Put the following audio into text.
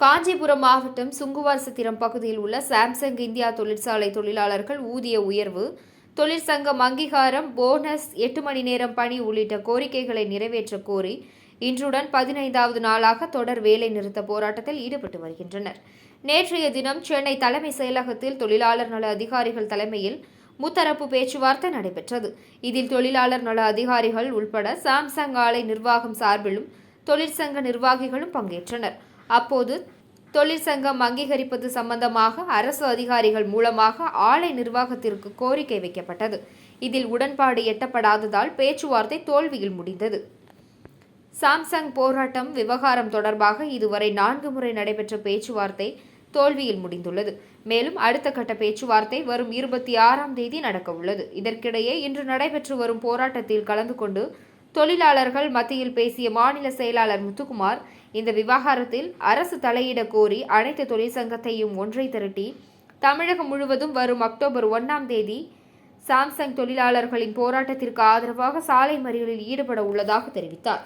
காஞ்சிபுரம் மாவட்டம் சுங்குவார் சத்திரம் பகுதியில் உள்ள சாம்சங் இந்தியா தொழிற்சாலை தொழிலாளர்கள் ஊதிய உயர்வு தொழிற்சங்கம் அங்கீகாரம் போனஸ் எட்டு மணி நேரம் பணி உள்ளிட்ட கோரிக்கைகளை நிறைவேற்ற கோரி இன்றுடன் பதினைந்தாவது நாளாக தொடர் வேலை நிறுத்த போராட்டத்தில் ஈடுபட்டு வருகின்றனர். நேற்றைய தினம் சென்னை தலைமை செயலகத்தில் தொழிலாளர் நல அதிகாரிகள் தலைமையில் முத்தரப்பு பேச்சுவார்த்தை நடைபெற்றது. இதில் தொழிலாளர் நல அதிகாரிகள் உள்பட சாம்சங் ஆலை நிர்வாகம் சார்பிலும் தொழிற்சங்க நிர்வாகிகளும் பங்கேற்றனர். அப்போது தொழிற்சங்கம் அங்கீகரிப்பது சம்பந்தமாக அரசு அதிகாரிகள் மூலமாக ஆலை நிர்வாகத்திற்கு கோரிக்கை வைக்கப்பட்டது. இதில் உடன்பாடு எட்டப்படாததால் பேச்சுவார்த்தை தோல்வியில் முடிந்தது. சாம்சங் போராட்டம் விவகாரம் தொடர்பாக இதுவரை நான்கு முறை நடைபெற்ற பேச்சுவார்த்தை தோல்வியில் முடிந்துள்ளது. மேலும் அடுத்த கட்ட பேச்சுவார்த்தை வரும் இருபத்தி ஆறாம் தேதி நடக்க உள்ளது இதற்கிடையே இன்று நடைபெற்று வரும் போராட்டத்தில் கலந்து கொண்டு தொழிலாளர்கள் மத்தியில் பேசிய மாநில செயலாளர் முத்துக்குமார் இந்த விவகாரத்தில் அரசு தலையிட கோரி அனைத்து தொழிற்சங்கத்தையும் ஒன்றை திரட்டி தமிழகம் முழுவதும் வரும் அக்டோபர் ஒன்றாம் தேதி சாம்சங் தொழிலாளர்களின் போராட்டத்திற்கு ஆதரவாக சாலை மறியலில் ஈடுபட உள்ளதாக தெரிவித்தார்.